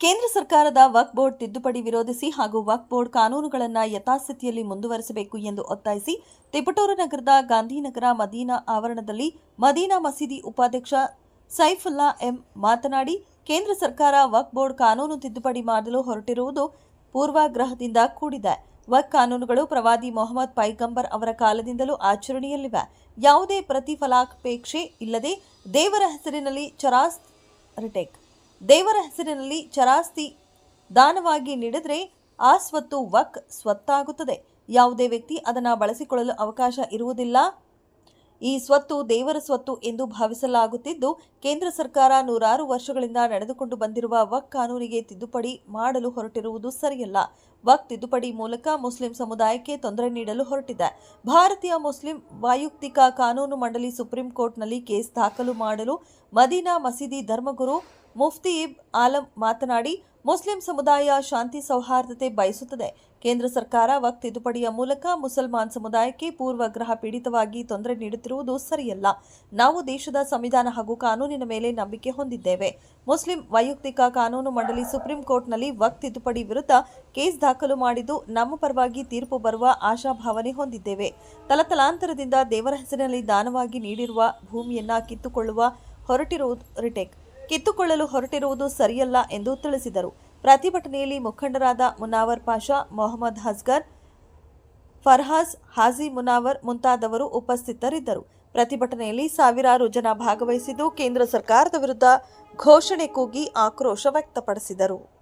ಕೇಂದ್ರ ಸರ್ಕಾರದ ವಕ್ ಬೋರ್ಡ್ ತಿದ್ದುಪಡಿ ವಿರೋಧಿಸಿ ಹಾಗೂ ವಕ್ ಬೋರ್ಡ್ ಕಾನೂನುಗಳನ್ನು ಯಥಾಸ್ಥಿತಿಯಲ್ಲಿ ಮುಂದುವರೆಸಬೇಕು ಎಂದು ಒತ್ತಾಯಿಸಿ ತಿಪಟೂರು ನಗರದ ಗಾಂಧಿನಗರ ಮದೀನಾ ಆವರಣದಲ್ಲಿ ಮದೀನಾ ಮಸೀದಿ ಉಪಾಧ್ಯಕ್ಷ ಸೈಫುಲ್ಲಾ ಎಂ ಮಾತನಾಡಿ, ಕೇಂದ್ರ ಸರ್ಕಾರ ವಕ್ ಬೋರ್ಡ್ ಕಾನೂನು ತಿದ್ದುಪಡಿ ಮಾಡಲು ಹೊರಟಿರುವುದು ಪೂರ್ವಾಗ್ರಹದಿಂದ ಕೂಡಿದೆ. ವಕ್ ಕಾನೂನುಗಳು ಪ್ರವಾದಿ ಮೊಹಮ್ಮದ್ ಪೈಗಂಬರ್ ಅವರ ಕಾಲದಿಂದಲೂ ಆಚರಣೆಯಲ್ಲಿವೆ. ಯಾವುದೇ ಪ್ರತಿಫಲಾಪೇಕ್ಷೆ ಇಲ್ಲದೆ ದೇವರ ಹೆಸರಿನಲ್ಲಿ ಚರಾಸ್ ರಿಟೇಕ್ ದೇವರ ಹೆಸರಿನಲ್ಲಿ ಚರಾಸ್ತಿ ದಾನವಾಗಿ ನೀಡಿದರೆ ಆ ಸ್ವತ್ತು ವಕ್ ಸ್ವತ್ತಾಗುತ್ತದೆ. ಯಾವುದೇ ವ್ಯಕ್ತಿ ಅದನ್ನು ಬಳಸಿಕೊಳ್ಳಲು ಅವಕಾಶ ಇರುವುದಿಲ್ಲ. ಈ ಸ್ವತ್ತು ದೇವರ ಸ್ವತ್ತು ಎಂದು ಭಾವಿಸಲಾಗುತ್ತಿದ್ದು, ಕೇಂದ್ರ ಸರ್ಕಾರ ನೂರಾರು ವರ್ಷಗಳಿಂದ ನಡೆದುಕೊಂಡು ಬಂದಿರುವ ವಕ್ ಕಾನೂನಿಗೆ ತಿದ್ದುಪಡಿ ಮಾಡಲು ಹೊರಟಿರುವುದು ಸರಿಯಲ್ಲ. ವಕ್ ತಿದ್ದುಪಡಿ ಮೂಲಕ ಮುಸ್ಲಿಂ ಸಮುದಾಯಕ್ಕೆ ತೊಂದರೆ ನೀಡಲು ಹೊರಟಿದೆ. ಭಾರತೀಯ ಮುಸ್ಲಿಂ ವಾಯುಕ್ತಿಕ ಕಾನೂನು ಮಂಡಳಿ ಸುಪ್ರೀಂ ಕೋರ್ಟ್ನಲ್ಲಿ ಕೇಸ್ ದಾಖಲು ಮಾಡಲು ಮದೀನಾ ಮಸೀದಿ ಧರ್ಮಗುರು ಮುಫ್ತಿ ಇಬ್ ಆಲಂ ಮಾತನಾಡಿ ಮುಸ್ಲಿಂ ಸಮುದಾಯ ಶಾಂತಿ ಸೌಹಾರ್ದತೆ ಬಯಸುತ್ತದೆ. ಕೇಂದ್ರ ಸರ್ಕಾರ ವಕ್ ತಿದ್ದುಪಡಿಯ ಮೂಲಕ ಮುಸಲ್ಮಾನ್ ಸಮುದಾಯಕ್ಕೆ ಪೂರ್ವಗ್ರಹ ಪೀಡಿತವಾಗಿ ತೊಂದರೆ ನೀಡುತ್ತಿರುವುದು ಸರಿಯಲ್ಲ. ನಾವು ದೇಶದ ಸಂವಿಧಾನ ಹಾಗೂ ಕಾನೂನಿನ ಮೇಲೆ ನಂಬಿಕೆ ಹೊಂದಿದ್ದೇವೆ. ಮುಸ್ಲಿಂ ವೈಯಕ್ತಿಕ ಕಾನೂನು ಮಂಡಳಿ ಸುಪ್ರೀಂ ಕೋರ್ಟ್ನಲ್ಲಿ ವಕ್ ತಿದ್ದುಪಡಿ ವಿರುದ್ಧ ಕೇಸ್ ದಾಖಲು ಮಾಡಿದ್ದು ನಮ್ಮ ಪರವಾಗಿ ತೀರ್ಪು ಬರುವ ಆಶಾಭಾವನೆ ಹೊಂದಿದ್ದೇವೆ. ತಲತಲಾಂತರದಿಂದ ದೇವರ ಹೆಸರಿನಲ್ಲಿ ದಾನವಾಗಿ ನೀಡಿರುವ ಭೂಮಿಯನ್ನ ಕಿತ್ತುಕೊಳ್ಳುವ ಹೊರಟಿರುವುದು ರಿಟೇಕ್. ಕಿತ್ತುಕೊಳ್ಳಲು ಹೊರಟಿರುವುದು ಸರಿಯಲ್ಲ ಎಂದು ತಿಳಿಸಿದರು. ಪ್ರತಿಭಟನೆಯಲ್ಲಿ ಮುಖಂಡರಾದ ಮುನಾವರ್ ಪಾಷಾ, ಮೊಹಮ್ಮದ್ ಹಸ್ಗರ್ ಫರ್ಹಾಜ್ ಹಾಜಿ ಮುನಾವರ್ ಮುಂತಾದವರು ಉಪಸ್ಥಿತರಿದ್ದರು. ಪ್ರತಿಭಟನೆಯಲ್ಲಿ ಸಾವಿರಾರು ಜನ ಭಾಗವಹಿಸಿದ್ದು ಕೇಂದ್ರ ಸರ್ಕಾರದ ವಿರುದ್ಧ ಘೋಷಣೆ ಕೂಗಿ ಆಕ್ರೋಶ ವ್ಯಕ್ತಪಡಿಸಿದರು.